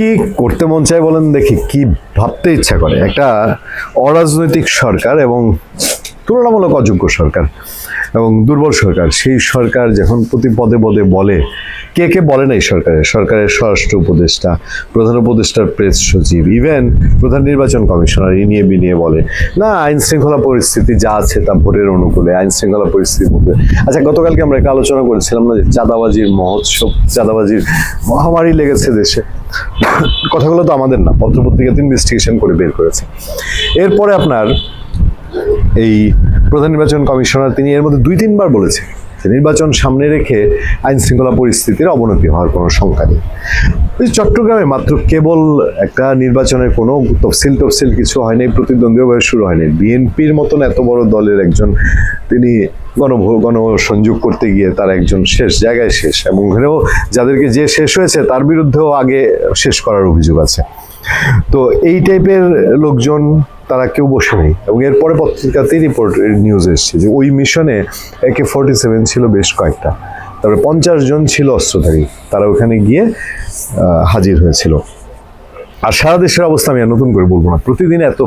কি করতে মন চায় বলেন দেখি, কি ভাবতে ইচ্ছা করে? একটা অরাজনৈতিক সরকার এবং তুলনামূলক অযোগ্য সরকার। এবং দুর্বল সরকার। সেই সরকার যখন প্রতি পদে পদে বলে, কে কে বলে না এই সরকারের? সরকারের স্বরাষ্ট্র উপদেষ্টা, প্রধান উপদেষ্টার প্রেস সচিব ইভেন প্রধান নির্বাচন কমিশনার, ই নিয়ে বিনিয়ে বলে, না আইন শৃঙ্খলা পরিস্থিতি যা আছে তা ভোটের অনুকূলে আইন শৃঙ্খলা পরিস্থিতির মধ্যে। আচ্ছা গতকালকে আমরা একটা আলোচনা করেছিলাম না যে চাঁদাবাজির মহোৎসব, চাঁদাবাজির মহামারী লেগেছে দেশে। কথাগুলো তো আমাদের না পত্রপত্রিকা পত্রপত্রিকাতে ইনভেস্টিগেশন করে বের করেছে। এরপরে আপনার এই প্রধান নির্বাচন কমিশনার তিনি এর মধ্যে দুই তিনবার বলেছে যে নির্বাচন সামনে রেখে আইন শৃঙ্খলা পরিস্থিতির অবনতি হওয়ার কোনো শঙ্কা নেই। চট্টগ্রামে মাত্র কেবল একটা নির্বাচনের কোনো তফসিল তফসিল কিছু হয়নি প্রতিদ্বন্দ্বীভাবে শুরু হয়নি। বিএনপির মতন এত বড় দলের একজন তিনি গণ গণসংযোগ করতে গিয়ে তার একজন শেষ জায়গায় শেষ এবং ওখানেও যাদেরকে যে শেষ হয়েছে তার বিরুদ্ধেও আগে শেষ করার অভিযোগ আছে। তো এই টাইপের লোকজন তারা কেউ বসে নেই। এবং এরপরে পত্রিকাতেই রিপোর্ট নিউজ এসছে যে ওই মিশনে একে ফোরটি সেভেন ছিল বেশ কয়েকটা। তারপরে পঞ্চাশ জন ছিল অস্ত্রধারী। তারা ওখানে গিয়ে হাজির হয়েছিল। আর সারা দেশের অবস্থা আমি আর নতুন করে বলব না। প্রতিদিন এত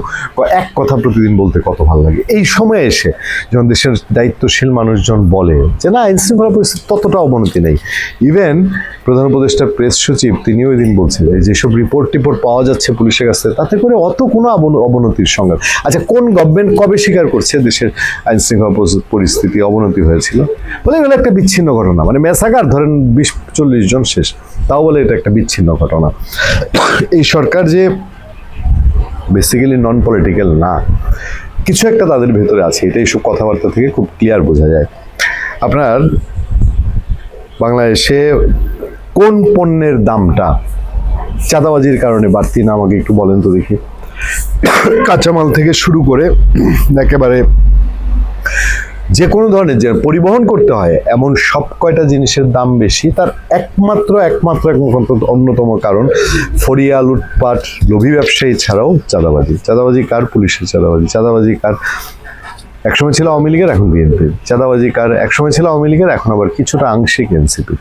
এক কথা প্রতিদিন বলতে কত ভালো লাগে। এই সময়ে এসে যখন দেশের দায়িত্বশীল মানুষজন বলে যে, না আইন শৃঙ্খলা পরিস্থিতি ততটা অবনতি নেই। ইভেন প্রধান উপদেষ্টা প্রেস সচিব তিনিও ওই দিন বলছিলেন যেসব রিপোর্ট টিপোর্ট পাওয়া যাচ্ছে পুলিশের কাছ তাতে করে অত কোনো অবন- অবনতির সংজ্ঞা আচ্ছা কোন গভর্নমেন্ট কবে স্বীকার করছে দেশের আইন শৃঙ্খলা পরিস্থিতি- অবনতি হয়েছিল? বলে এগুলো একটা বিচ্ছিন্ন ঘটনা। মানে মেসাকার ধরেন বিশ চল্লিশ জন শেষ। তাও বলে এটা একটা বিচ্ছিন্ন ঘটনা। এই সরকার যে বেসিক্যালি নন পলিটিক্যাল না, কিছু একটা তাদের ভেতরে আছে, এটা এইসব কথাবার্তা থেকে খুব ক্লিয়ার বোঝা যায়। আপনার বাংলাদেশে কোন পণ্যের দামটা চাঁদাবাজির কারণে বাড়তি না, আমাকে একটু বলেন তো দেখি। কাঁচামাল থেকে শুরু করে একেবারে যে কোনো ধরনের যে পরিবহন করতে হয়, এমন সব কয়টা জিনিসের দাম বেশি, তার একমাত্র একমাত্র অন্যতম কারণ ফরিয়া লুটপাট, লোভী ব্যবসায়ী ছাড়াও চাঁদাবাজি। চাঁদাবাজি কার? পুলিশের চাঁদাবাজি। চাঁদাবাজি কার? একসময় ছিল আওয়ামী লীগের, এখন বিএনপির। চাঁদাবাজি কার? একসময় ছিল আওয়ামী লীগের, এখন আবার কিছুটা আংশিক এনসিপি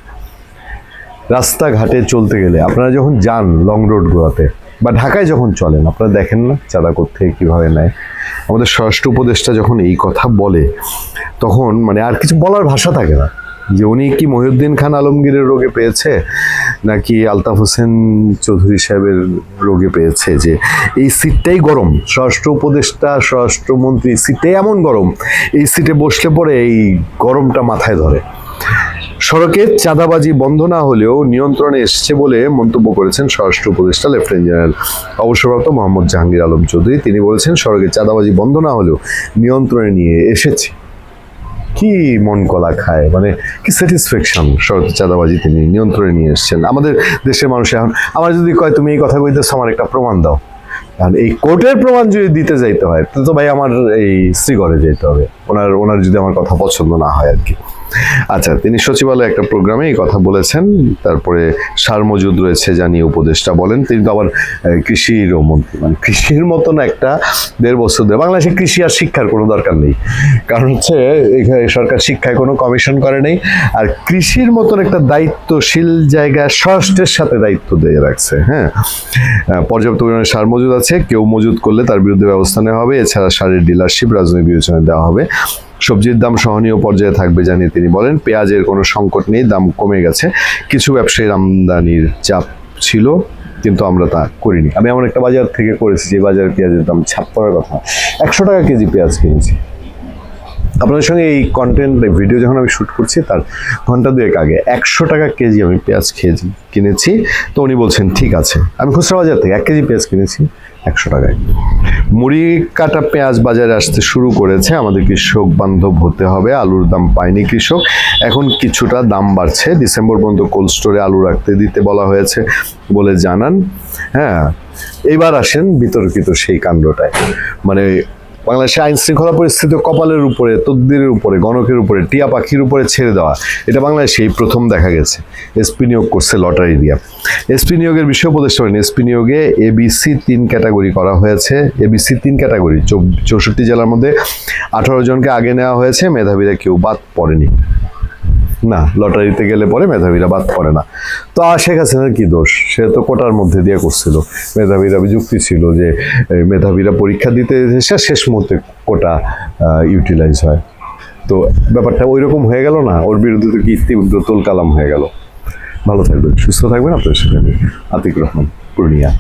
রাস্তাঘাটে চলতে গেলে আপনারা যখন যান লং রোডগুলোতে বা ঢাকায় যখন চলেন, আপনারা দেখেন না চাঁদা করতে কীভাবে নেয়? আমাদের স্বরাষ্ট্র উপদেষ্টা যখন এই কথা বলে, তখন মানে আর কিছু বলার ভাষা থাকে না। যে উনি কি মহিউদ্দিন খান আলমগীরের রোগে পেয়েছে, নাকি আলতাফ হোসেন চৌধুরী সাহেবের রোগে পেয়েছে? যে এই সিটটাই গরম। স্বরাষ্ট্র উপদেষ্টা, স্বরাষ্ট্রমন্ত্রী সিটটাই এমন গরম। এই সিটে বসলে পরে এই গরমটা মাথায় ধরে। সড়কে চাঁদাবাজি বন্ধ না হলেও নিয়ন্ত্রণে এসছে বলে মন্তব্য করেছেন স্বরাষ্ট্র উপদেষ্টা লেফটেন্যান্ট জেনারেল। অবসরপ্রাপ্ত মোহাম্মদ জাহাঙ্গীর আলম চৌধুরী, তিনি বলেছেন, সড়কে চাঁদাবাজি বন্ধ না হলেও নিয়ন্ত্রণে নিয়ে এসেছে। কি মন কলা খায় মানে কি স্যাটিসফ্যাকশন সড়কে চাঁদাবাজি তিনি নিয়ন্ত্রণে নিয়ে এসেছেন। আমাদের দেশের মানুষ এখন, আমার যদি কয়, তুমি এই কথা কইতেছো, আমার একটা প্রমাণ দাও। আর এই কোর্টের প্রমাণ যদি দিতে যাইতে হয় তো ভাই আমার এই শ্রীগড়ে যেতে হবে। ওনার ওনার যদি আমার কথা পছন্দ না হয় আর কি। আচ্ছা তিনি সচিবালয়ে একটা প্রোগ্রামে এই কথা বলেছেন। তারপরে সার মজুদ রয়েছে জানিয়ে উপদেষ্টা বলেন। তিনি তো আবার কৃষিরও মন্ত্রী মানে কৃষির মতন একটা দেড় বছর ধরে, বাংলাদেশে কৃষি আর শিক্ষার কোনো দরকার নেই। কারণ হচ্ছে, এখানে সরকার শিক্ষায় কোনো কমিশন করে নেই। আর কৃষির মতন একটা দায়িত্বশীল জায়গায় স্বরাষ্ট্রের সাথে দায়িত্ব দিয়ে রাখছে হ্যাঁ? পর্যাপ্ত পরিমাণে সার মজুদ আছে। কেউ মজুদ করলে তার বিরুদ্ধে ব্যবস্থা নেওয়া হবে। এছাড়া সারের ডিলারশিপ রাজনৈতিক বিবেচনায় দেওয়া হবে। সবজির দাম সহনীয় পর্যায়ে থাকবে জানিয়ে তিনি বলেন, পেঁয়াজের কোনো সংকট নেই, দাম কমে গেছে। কিছু ব্যবসায়ীর আমদানির চাপ ছিল, কিন্তু আমরা তা করিনি। আমি এমন একটা বাজার থেকে করেছি যে বাজারে পেঁয়াজের দাম ছাপ্পার কথা। একশো টাকা কেজি পেঁয়াজ কিনেছি। আপনাদের সঙ্গে এই কন্টেন্ট ভিডিও যখন আমি শ্যুট করছি, তার ঘণ্টা দুয়েক আগে একশো টাকা কেজি আমি পেঁয়াজ খেয়েছি, কিনেছি। তো উনি বলছেন, ঠিক আছে। আমি খুচরা বাজার থেকে এক কেজি পেঁয়াজ কিনেছি, একশো টাকায়। মুড়ি কাটা পেঁয়াজ বাজারে আসতে শুরু করেছে, আমাদের কৃষক বান্ধব হতে হবে, আলুর দাম পায়নি কৃষক। এখন কিছুটা দাম বাড়ছে, ডিসেম্বর পর্যন্ত কোল্ড স্টোরে আলু রাখতে দিতে বলা হয়েছে বলে জানান। হ্যাঁ এবার আসেন বিতর্কিত সেই কাণ্ডটায়। মানে বাংলাদেশে আইন শৃঙ্খলা পরিস্থিতি কপালের উপরে তদ্দিরের উপরে, গণকের উপরে, টিয়া পাখির উপরে ছেড়ে দেওয়া, এটা বাংলাদেশে এই প্রথম দেখা গেছে। এসপি নিয়োগ করছে লটারি দিয়া। এসপি নিয়োগের বিষয় উপদেষ্টা বলেন এসপি নিয়োগে এবিসি তিন ক্যাটাগরি করা হয়েছে। এবিসি তিন ক্যাটাগরি চৌষট্টি জেলার মধ্যে আঠারো জনকে আগে নেওয়া হয়েছে, মেধাবীরা কেউ বাদ পড়েনি। না, লটারিতে গেলে পরে মেধাবীরা বাদ পড়ে না। তো শেখ হাসিনার কি দোষ? সে তো কোটার মধ্যে দিয়ে করছিল। মেধাবীরা যুক্তি ছিল যে মেধাবীরা পরীক্ষা দিতে এসে শেষ মুহূর্তে কোটা ইউটিলাইজ হয়। তো ব্যাপারটা ওই রকম হয়ে গেল না? ওর বিরুদ্ধে তো কি তোল কালাম হয়ে গেল? ভালো থাকবেন, সুস্থ থাকবেন আপনার আমি আতিক রহমান, পূর্ণিয়া।